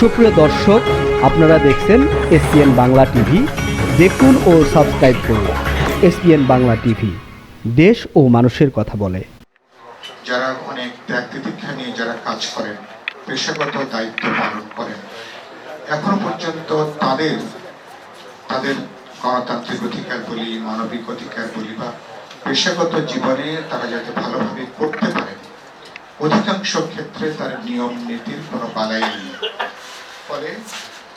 সুপ্রিয় দর্শক, আপনারা দেখছেন এসপিএন বাংলা টিভি। দেখুন ও সাবস্ক্রাইব করুন এসপিএন বাংলা টিভি। দেশ ও মানুষের কথা বলে। যারা অনেক ত্যাগ তিতিক্ষা নিয়ে যারা কাজ করেন, পেশাগত দায়িত্ব পালন করেন, এখনও পর্যন্ত তাদের তাদের গণতান্ত্রিক অধিকার বলি, মানবিক অধিকার বলি বা পেশাগত জীবনে তারা যাতে ভালোভাবে করতে পারে অধিকাংশ ক্ষেত্রে তার নিয়ম নীতির কোনো বালাই নেই। ফলে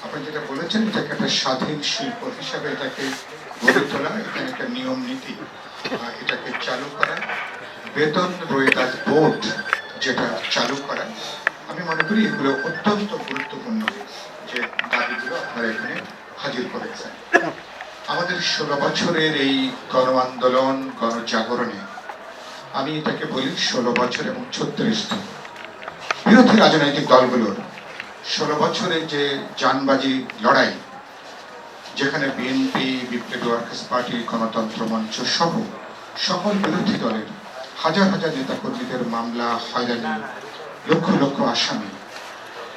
আপনি যেটা বলেছেন এটাকে একটা স্বাধীন শিল্প হিসাবে এটাকে গড়ে তোলা এখানে একটা নিয়ম নীতি। এটাকে চালু করা বেতন রোয়েদাদ বোর্ড যেটা চালু করা আমি মনে করি এগুলো অত্যন্ত গুরুত্বপূর্ণ যে দাবিগুলো আপনারা এখানে হাজির করেছেন। আমাদের ষোলো বছরের এই গণ আন্দোলন গণজাগরণে আমি এটাকে বলি ষোলো বছর এবং ছত্রিশ দিন বিরোধী রাজনৈতিক দলগুলোর ষোলো বছরে যে জানবাজি লড়াই, যেখানে বিএনপি বিপ্লবী ওয়ার্কার্স পার্টি, গণতন্ত্র মঞ্চ সহ সকল বিরোধী দলের হাজার হাজার নেতাকর্মীদের মামলা, হয়রানি, লক্ষ লক্ষ আসামি,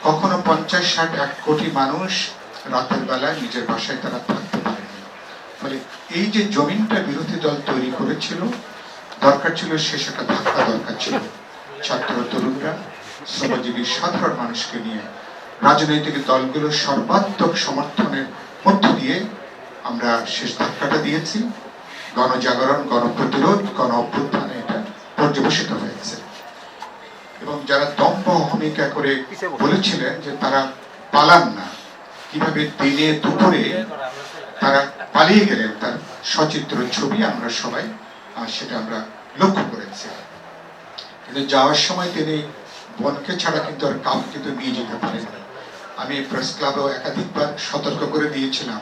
কখনো পঞ্চাশ ষাট এক কোটি মানুষ রাতের বেলায় নিজের বাসায় তারা থাকতে পারেনি। ফলে এই যে জমিনটা বিরোধী দল তৈরি করেছিল, দরকার ছিল শেষ একটা ধাক্কা দরকার ছিল। ছাত্র তরুণরা, শ্রমজীবী, সাধারণ মানুষকে নিয়ে রাজনৈতিক দলগুলো সর্বাত্মক সমর্থনের মধ্য দিয়ে আমরা শেষ ধাক্কাটা দিয়েছি। গণজাগরণ, গণপ্রতিরোধ, গণ অভ্যুত্থানে, এটা পর্যবেসিত হয়েছে। এবং যারা দম্ভ ভূমিকা করে বলেছিলেন যে তারা পালান না, কীভাবে দিনে দুপুরে তারা পালিয়ে গেলেন তার সচিত্র ছবি আমরা সবাই সেটা আমরা লক্ষ্য করেছি। কিন্তু যাওয়ার সময় তিনি বনকে ছাড়া কিন্তু আর কাউকে কিন্তু নিয়ে যেতে পারেন আমি প্রেস ক্লাবেও একাধিকবার সতর্ক করে দিয়েছিলাম।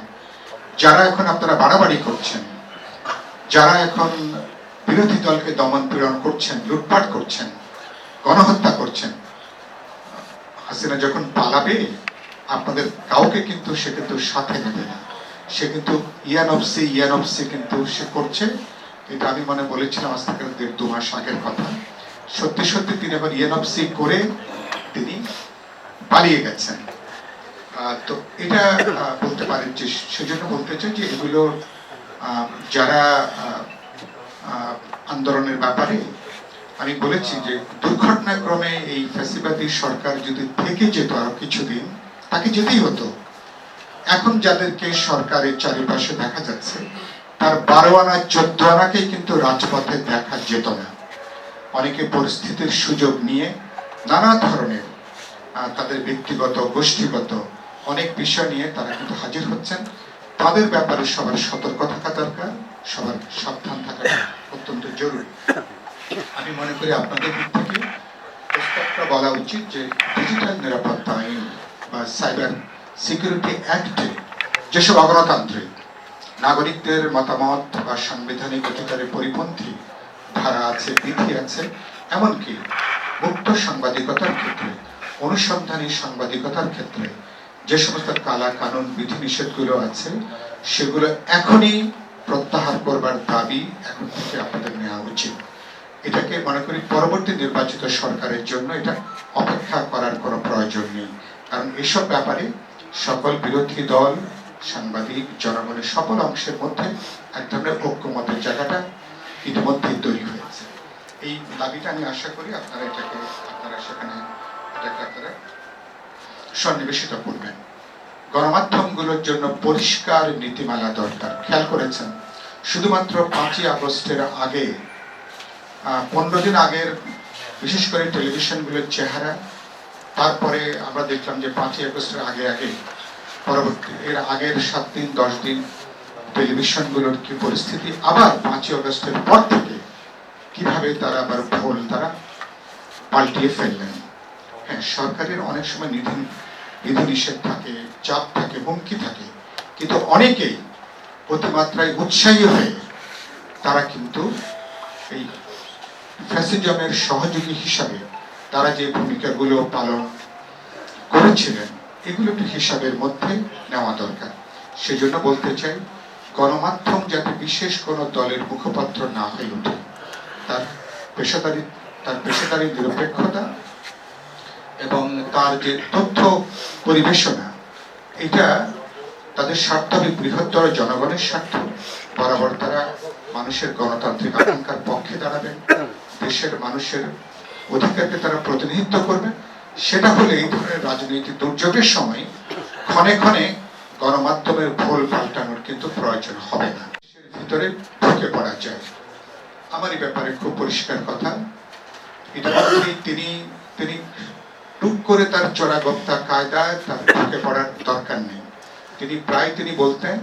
যারা এখন আপনারা বাড়াবাড়ি করছেন, যারা এখন বিরোধী দলকে দমন পীড়ন করছেন, লুটপাট করছেন, গণহত্যা করছেন, হাসিনা যখন পালাবে, আপনাদের কাউকে কিন্তু সে কিন্তু সাথে নেবে না। সে কিন্তু ইয়ান অফ সি, ইয়ান অফ সি কিন্তু সে করছে। এটা আমি মনে বলেছিলাম, আজ থেকে দেড় দু মাস আগের কথা। সত্যি সত্যি তিনি আবার ইয়ান অফ সি করে তিনি পালিয়ে গেছেন। তো এটা বলতে পারেন যে সেজন্য বলতে চাই যে এগুলো যারা আন্দোলনের ব্যাপারে আমি বলেছি যে দুর্ঘটনাক্রমে এই ফ্যাসিবাদী সরকার যদি থেকে যেত আরও কিছুদিন, তাকে যেতেই হতো। এখন যাদেরকে সরকারের চারিপাশে দেখা যাচ্ছে, তার বারো আনা চোদ্দ আনাকেই কিন্তু রাজপথে দেখা যেত না। অনেকে পরিস্থিতির সুযোগ নিয়ে নানা ধরনের তাদের ব্যক্তিগত, গোষ্ঠীগত অনেক বিষয় নিয়ে তারা কিন্তু হাজির হচ্ছেন। তাদের ব্যাপারে সবার সতর্ক থাকা দরকার, সবার সাবধান থাকা অত্যন্ত জরুরি। আমি মনে করি আপনাদের দিক থেকে প্রস্তাবটা বলা উচিত যে ডিজিটাল নিরাপত্তা আইন বা সাইবার সিকিউরিটি অ্যাক্টে যেসব অগণতান্ত্রিক নাগরিকদের মতামত বা সাংবিধানিক অধিকারের পরিপন্থী ধারা আছে, বিধি আছে, এমনকি মুক্ত সাংবাদিকতার ক্ষেত্রে, অনুসন্ধানী সাংবাদিকতার ক্ষেত্রে যে সমস্ত কালা কানুন বিধি নিষেধগুলো আছে, সেগুলো এখনই প্রত্যাহার করবার দাবি এখন থেকে আপনাদের নেওয়া উচিত। এটাকে মনে করি পরবর্তী নির্বাচিত সরকারের জন্য এটা অপেক্ষা করার কোনো প্রয়োজন নেই। কারণ এসব ব্যাপারে সকল বিরোধী দল, সাংবাদিক, জনগণের সকল অংশের মধ্যে এক ধরনের ঐক্যমতের জায়গাটা ইতিমধ্যেই তৈরি হয়েছে। এই দাবিটা আমি আশা করি আপনারা এটাকে, আপনারা সেখানে এটাকে আপনারা সন্নিবেশিত করবেন গণমাধ্যমগুলোর জন্য পরিষ্কার নীতিমালা দরকার। খেয়াল করেছেন? শুধুমাত্র পাঁচই আগস্টের আগে পনেরো দিন আগের বিশেষ করে টেলিভিশনগুলোর চেহারা, তারপরে আমরা দেখলাম যে পাঁচই আগস্টের আগে আগে, পরবর্তী এর আগের সাত দিন, দশ দিন টেলিভিশনগুলোর কি পরিস্থিতি? আবার পাঁচই আগস্টের পর থেকে কীভাবে তারা আবার ভুল তারা পাল্টিয়ে ফেললেন? হ্যাঁ সরকারের অনেক সময় নিধি নিষেধ থাকে, চাপ থাকে, হুমকি থাকে। কিন্তু অনেকেই অতিমাত্রায় উৎসাহী হয়ে তারা কিন্তু এই ফ্যাসিজমের সহযোগী হিসাবে তারা যে ভূমিকাগুলো পালন করেছিলেন, এগুলো একটু হিসাবের মধ্যে নেওয়া দরকার। সেজন্য বলতে চাই, গণমাধ্যম যাতে বিশেষ কোনো দলের মুখপাত্র না হয়ে ওঠে, তার পেশাদারি তার পেশাদারি নিরপেক্ষতা এবং তার যে তথ্য পরিবেশনা, এটা তাদের স্বার্থ হবে বৃহত্তর জনগণের স্বার্থ। বরাবর তারা মানুষের গণতান্ত্রিক আকাঙ্ক্ষার পক্ষে দাঁড়াবেন। দেশের মানুষের অধিকারকে তারা প্রতিনিধিত্ব করবে সেটা হলে এই ধরনের রাজনৈতিক দুর্যোগের সময় ক্ষণে ক্ষণে গণমাধ্যমের ভুল পাল্টানোর কিন্তু প্রয়োজন হবে না। দেশের ভিতরে ঢুকে পড়া যায়। আমার এই ব্যাপারে খুব পরিষ্কার কথা। এটা তিনি তিনি টুক করে তার চোরাগপ্তা কায়দায় তার ঢুকে পড়ার দরকার নেই। তিনি প্রায় তিনি বলতেন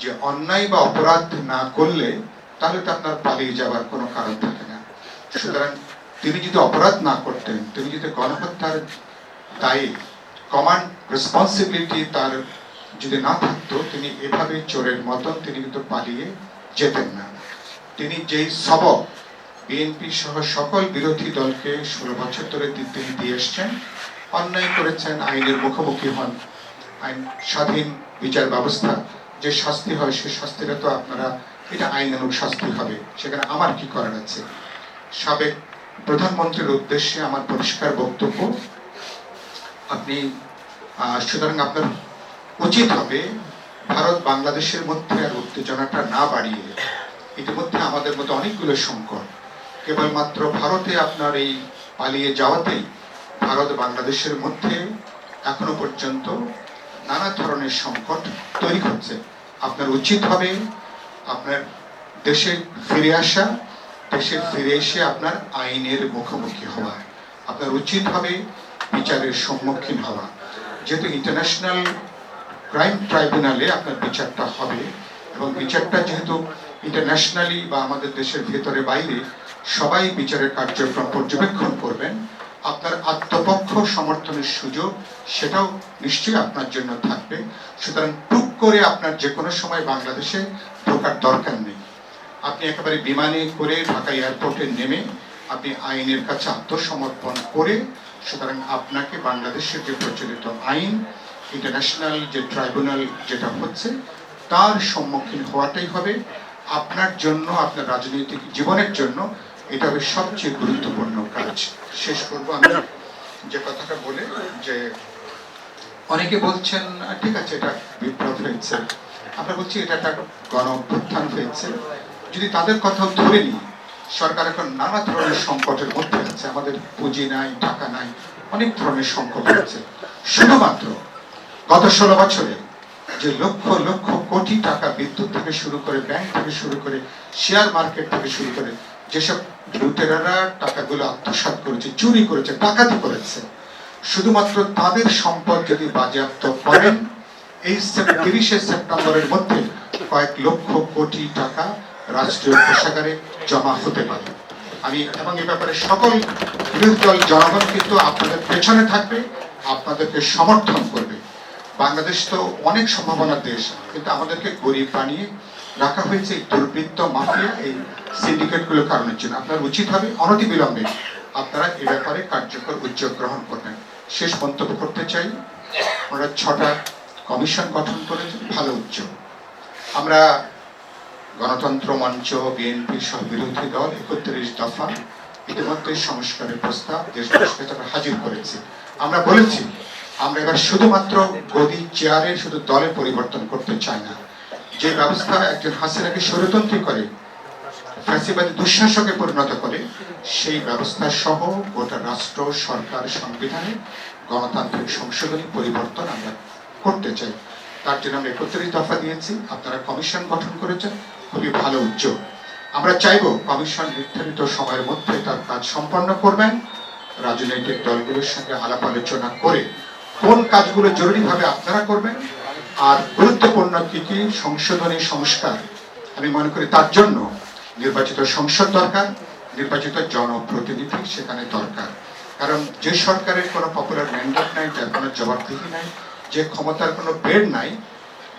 যে, অন্যায় বা অপরাধ না করলে তাহলে তো আপনার পালিয়ে যাওয়ার কোনো কারণ থাকে না। সুতরাং তিনি যদি অপরাধ না করতেন, তিনি যদি গণহত্যার দায়ে কমান্ড রেসপন্সিবিলিটি তার যদি না থাকতো, তিনি এভাবে চোরের মতন তিনি কিন্তু পালিয়ে যেতেন না। তিনি যেই সবক বিএনপি সহ সকল বিরোধী দলকে ষোলো বছর ধরে তিনি দিয়ে এসছেন। অন্যায় করেছেন, আইনের মুখোমুখি হন। আইন, স্বাধীন বিচার ব্যবস্থা, যে শাস্তি হয় সে শাস্তিটা তো আপনারা, এটা আইনানুগ শাস্তি হবে। সেখানে আমার কি করার আছে? সাবেক প্রধানমন্ত্রীর উদ্দেশ্যে আমার পরিষ্কার বক্তব্য, আপনি সুতরাং আপনার উচিত হবে ভারত বাংলাদেশের মধ্যে আর উত্তেজনাটা না বাড়িয়ে, ইতিমধ্যে আমাদের মধ্যে অনেকগুলো সংকট কেবলমাত্র ভারতে আপনার এই পালিয়ে যাওয়াতেই ভারত বাংলাদেশের মধ্যে এখনও পর্যন্ত নানা ধরনের সংকট তৈরি হচ্ছে আপনার উচিত হবে আপনার দেশে ফিরে আসা, দেশে ফিরে এসে আপনার আইনের মুখোমুখি হওয়া। আপনার উচিত হবে বিচারের সম্মুখীন হওয়া। যেহেতু ইন্টারন্যাশনাল ক্রাইম ট্রাইব্যুনালে আপনার বিচারটা হবে এবং বিচারটা যেহেতু ইন্টারন্যাশনালি বা আমাদের দেশের ভেতরে বাইরে সবাই বিচারের কার্যক্রম পর্যবেক্ষণ করবেন। আপনার আত্মপক্ষ সমর্থনের সুযোগ, সেটাও নিশ্চয়ই আপনার জন্য থাকবে। সুতরাং টুক করে আপনার যে কোনো সময় বাংলাদেশে ঢোকার দরকার নেই। আপনি একেবারে বিমানে করে ঢাকা এয়ারপোর্টে নেমে আপনি আইনের কাছে আত্মসমর্পণ করে, সুতরাং আপনাকে বাংলাদেশের যে প্রচলিত আইন ইন্টারন্যাশনাল যে ট্রাইব্যুনাল যেটা হচ্ছে, তার সম্মুখীন হওয়াটাই হবে। আপনার জন্য, আপনার রাজনৈতিক জীবনের জন্য এটা হবে সবচেয়ে গুরুত্বপূর্ণ কাজ। শেষ করব আমি। যে কথাটা বলে, যে অনেকে বলছেন ঠিক আছে, এটা বিপ্লব হয়েছে আমরা বলছি, এটা একটা গণ অভ্যুত্থান হয়েছে যদি তাদের কথাও ধরে নিই, সরকার এখন নানা ধরনের সংকটের মধ্যে আছে। আমাদের পুঁজি নাই, টাকা নাই, অনেক ধরনের সংকট হচ্ছে। শুধুমাত্র গত ষোলো বছরে যে লক্ষ লক্ষ কোটি টাকা বিদ্যুৎ থেকে শুরু করে ব্যাংক থেকে শুরু করে শেয়ার মার্কেট থেকে শুরু করে যেসব লুটেরারা টাকাগুলো আত্মসাৎ করেছে, চুরি করেছে, ডাকাতি করেছে, শুধুমাত্র তাদের সম্পদ যদি বাজেয়াপ্ত করেন, এই তিরিশে সেপ্টেম্বরের মধ্যে কয়েক লক্ষ কোটি টাকা রাষ্ট্রীয় কোষাগারে জমা হতে পারে। আমি এবং এ ব্যাপারে সকল বিরোধী দল জনগণ কিন্তু আপনাদের পেছনে থাকবে, আপনাদেরকে সমর্থন করবে। বাংলাদেশ তো অনেক সম্ভাবনার দেশ, কিন্তু আমাদেরকে গরিব বানিয়ে রাখা হয়েছে দুর্বৃত্ত মাফিয়া এই সিন্ডিকেটগুলো কারণের জন্য। আপনার উচিত হবে অনতিবিলম্বে আপনারা এ ব্যাপারে কার্যকর উদ্যোগ গ্রহণ করবেন। শেষ মন্তব্য করতে চাই ওনারা ছটা কমিশন গঠন করেছেন ভালো উদ্যোগ। আমরা গণতন্ত্র মঞ্চ, বিএনপি সহ বিরোধী দল একত্রিশ দফা ইতিমধ্যে সংস্কারের প্রস্তাব দেশবাসীকে তারা হাজির করেছে। আমরা বলেছি, আমরা এবার শুধুমাত্র গদি, চেয়ারের, শুধু দলের পরিবর্তন করতে চাই না। যে ব্যবস্থা একজন হাসিনাকে স্বরতন্ত্রী করে, ফ্যাসিবাদী দুঃশাসকে পরিণত করে, সেই ব্যবস্থা সহ গোটা রাষ্ট্র, সরকার, সংবিধানে গণতান্ত্রিক সংশোধনী পরিবর্তন আমরা করতে চাই। তার জন্য আমরা একত্রিশ দফা দিয়েছি। আপনারা কমিশন গঠন করেছেন। খুবই ভালো উদ্যোগ। আমরা চাইব কমিশন নির্ধারিত সময়ের মধ্যে তার কাজ সম্পন্ন করবেন। রাজনৈতিক দলগুলোর সঙ্গে আলাপ আলোচনা করে কোন কাজগুলো জরুরিভাবে আপনারা করবেন আর গুরুত্বপূর্ণ কি কি? সংশোধনী সংস্কার। আমি মনে করি তার জন্য নির্বাচিত সংসদ দরকার, নির্বাচিত জনপ্রতিনিধি সেখানে দরকার। কারণ যে সরকারের কোনো পপুলার ম্যান্ডেট নাই, যার কোনো জবাবদিহি নাই, যে ক্ষমতার কোনো বেড নাই,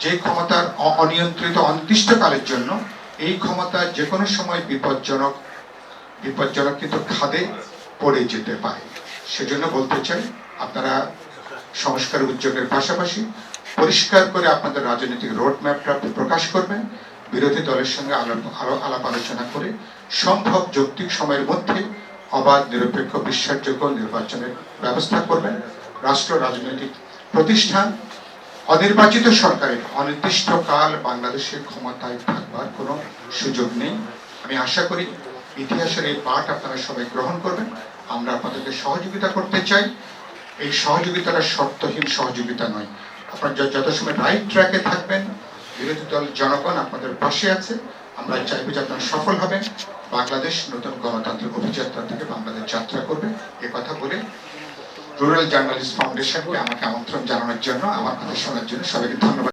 যে ক্ষমতার অনিয়ন্ত্রিত অনির্দিষ্টকালের জন্য এই ক্ষমতা যে কোনো সময় বিপজ্জনক বিপজ্জনক কিন্তু খাদে পড়ে যেতে পারে। সেজন্য বলতে চাই, আপনারা সংস্কার উদ্যোগের পাশাপাশি পরিষ্কার করে আপনাদের রাজনৈতিক রোড ম্যাপটা প্রকাশ করবেন। বিরোধী দলের সঙ্গে আলাপ আলোচনা করে সম্ভব যৌক্তিক সময়ের মধ্যে অবাধ, নিরপেক্ষ, বিশ্বাসযোগ্য নির্বাচনের ব্যবস্থা করবেন। রাষ্ট্র, রাজনৈতিক প্রতিষ্ঠান, অনির্বাচিত সরকারের অনির্দিষ্টকাল বাংলাদেশের ক্ষমতায় থাকবার কোনো সুযোগ নেই। আমি আশা করি ইতিহাসের এই পাঠ আপনারা সবাই গ্রহণ করবেন। আমরা আপনাদেরকে সহযোগিতা করতে চাই। এই সহযোগিতাটা শর্তহীন সহযোগিতা নয়। আপনারা যত সময় রাইট ট্র্যাকে থাকবেন, বিরোধী দল, জনগণ আপনাদের পাশে আছে। আমরা চাইব যে আপনারা সফল হবেন। বাংলাদেশ নতুন গণতান্ত্রিক অভিযাত্রা থেকে বাংলাদেশ যাত্রা করবে। এ কথা বলে রুরাল জার্নালিস্ট ফাউন্ডেশনকে আমাকে আমন্ত্রণ জানানোর জন্য, আমার কথা শোনার জন্য সবাইকে ধন্যবাদ।